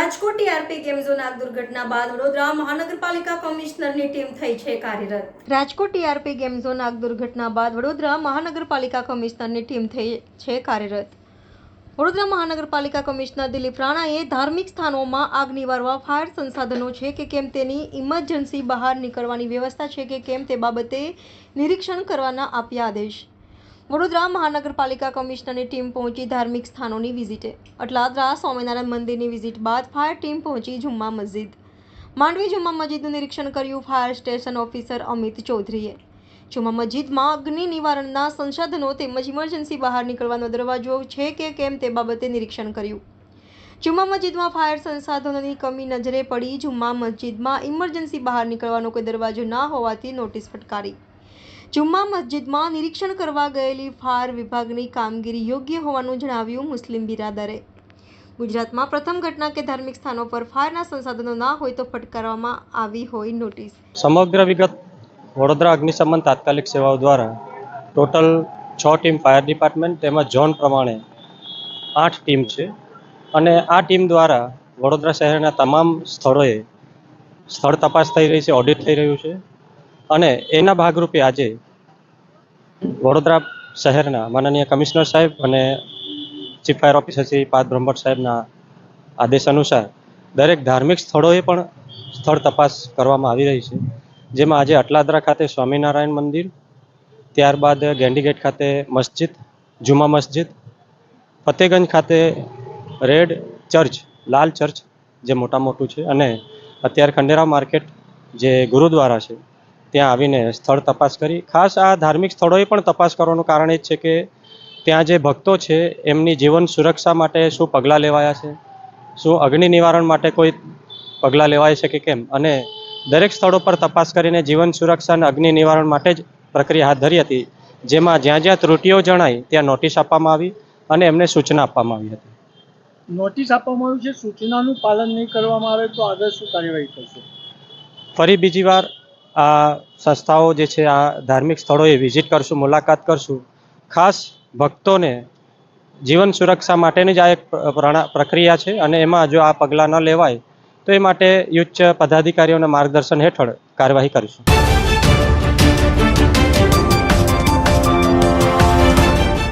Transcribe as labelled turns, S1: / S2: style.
S1: આગ દુર્ઘટના બાદ વડોદરા મહાનગરપાલિકા કમિશનરની ટીમ થઈ છે કાર્યરત. રાજકોટ ટીઆરપી ગેમ ઝોન આગ દુર્ઘટના બાદ વડોદરા મહાનગરપાલિકા કમિશનરની ટીમ થઈ છે કાર્યરત. વડોદરા મહાનગરપાલિકા કમિશનર દિલીપ રાણાએ ધાર્મિક સ્થાનોમાં આગ નિવારવા, ફાયર સંસાધનો છે કે કેમ તેની ઇમરજન્સી બહાર નીકળવાની વ્યવસ્થા છે કે કેમ તે બાબતે નિરીક્ષણ કરવાના આપ્યા આદેશ. વડોદરા મહાનગરપાલિકા કમિશનરની ટીમ પહોંચી ધાર્મિક સ્થાનોની વિઝિટે. અટલાદરા, સ્વામિનારાયણ મંદિરની વિઝિટ બાદ ફાયર ટીમ પહોંચી જુમ્મા મસ્જિદ. માંડવી જુમ્મા મસ્જિદનું નિરીક્ષણ કર્યું ફાયર સ્ટેશન ઓફિસર અમિત ચૌધરીએ. જુમ્મા મસ્જિદમાં અગ્નિ નિવારણના સંસાધનો તેમજ ઇમરજન્સી બહાર નીકળવાનો દરવાજો છે કે કેમ તે બાબતે નિરીક્ષણ કર્યું. જુમ્મા મસ્જિદમાં ફાયર સંસાધનોની કમી નજરે પડી જુમ્મા મસ્જિદમાં ઇમરજન્સી બહાર નીકળવાનો કોઈ દરવાજો ના હોવાથી નોટિસ ફટકારી. જુમ્મા મસ્જિદમાં નિરીક્ષણ કરવા ગયેલી ફાયર વિભાગની કામગીરી યોગ્ય હોવાનું જણાવ્યું મુસ્લિમ બિરાદરે. ગુજરાતમાં પ્રથમ ઘટના કે ધાર્મિક સ્થાનો પર ફાયરના સંસાધનો ના હોય તો ફટકારવામાં આવી હોય નોટિસ.
S2: સમગ્ર વિગત વડોદરા અગ્નિશમન તાત્કાલિક સેવાઓ દ્વારા ટોટલ છ ટીમ ફાયર ડિપાર્ટમેન્ટ તેમજ ઝોન પ્રમાણે આઠ ટીમ છે અને આ ટીમ દ્વારા વડોદરા શહેરના તમામ સ્થળોએ સ્થળ તપાસ થઈ રહી છે, ઓડિટ થઈ રહ્યું છે. અને એના ભાગરૂપે આજે વડોદરા શહેરના માનનીય કમિશનર સાહેબ અને ચીફ ફાયર ઓફિસર શ્રી પાદ બ્રહ્મભટ્ટ સાહેબના આદેશ અનુસાર દરેક ધાર્મિક સ્થળોએ પણ સ્થળ તપાસ કરવામાં આવી રહી છે. જેમાં આજે અટલાદરા ખાતે સ્વામિનારાયણ મંદિર, ત્યારબાદ ગેન્ડીગેટ ખાતે મસ્જિદ જુમા મસ્જિદ, ફતેગંજ ખાતે રેડ ચર્ચ, લાલ ચર્ચ જે મોટા મોટું છે અને અત્યારે ખંડેરાવ માર્કેટ જે ગુરુદ્વારા છે ત્યાં આવીને સ્થળ તપાસ કરી. ખાસ આ ધાર્મિક સ્થળોએ પણ તપાસ કરવાનું કારણ એ જ છે કે ત્યાં જે ભક્તો છે એમની જીવન સુરક્ષા માટે શું પગલાં લેવાયા છે? શું અગ્નિ નિવારણ માટે કોઈ પગલાં લેવાય છે કે કેમ? અને દરેક સ્થળો પર તપાસ કરીને જીવન સુરક્ષા અને અગ્નિ નિવારણ માટે જ પ્રક્રિયા હાથ ધરી હતી. જેમાં જ્યાં જ્યાં ત્રુટીઓ જણાઈ ત્યાં નોટિસ આપવામાં આવી અને એમને સૂચના આપવામાં આવી હતી.
S3: નોટિસ આપવામાં આવ્યું છે સૂચનાનું પાલન નહીં કરવામાં આવે તો આગળ શું કાર્યવાહી થશે?
S2: ફરી બીજી વાર આ સંસ્થાઓ જે છે, આ ધાર્મિક સ્થળોએ વિઝિટ કરશું, મુલાકાત કરશું. ખાસ ભક્તોને જીવન સુરક્ષા માટેની જ આ એક પ્રક્રિયા છે અને એમાં જો આ પગલાં ન લેવાય, તો એ માટે યુચ્ચ પદાધિકારીઓના માર્ગદર્શન હેઠળ કાર્યવાહી કરીશું.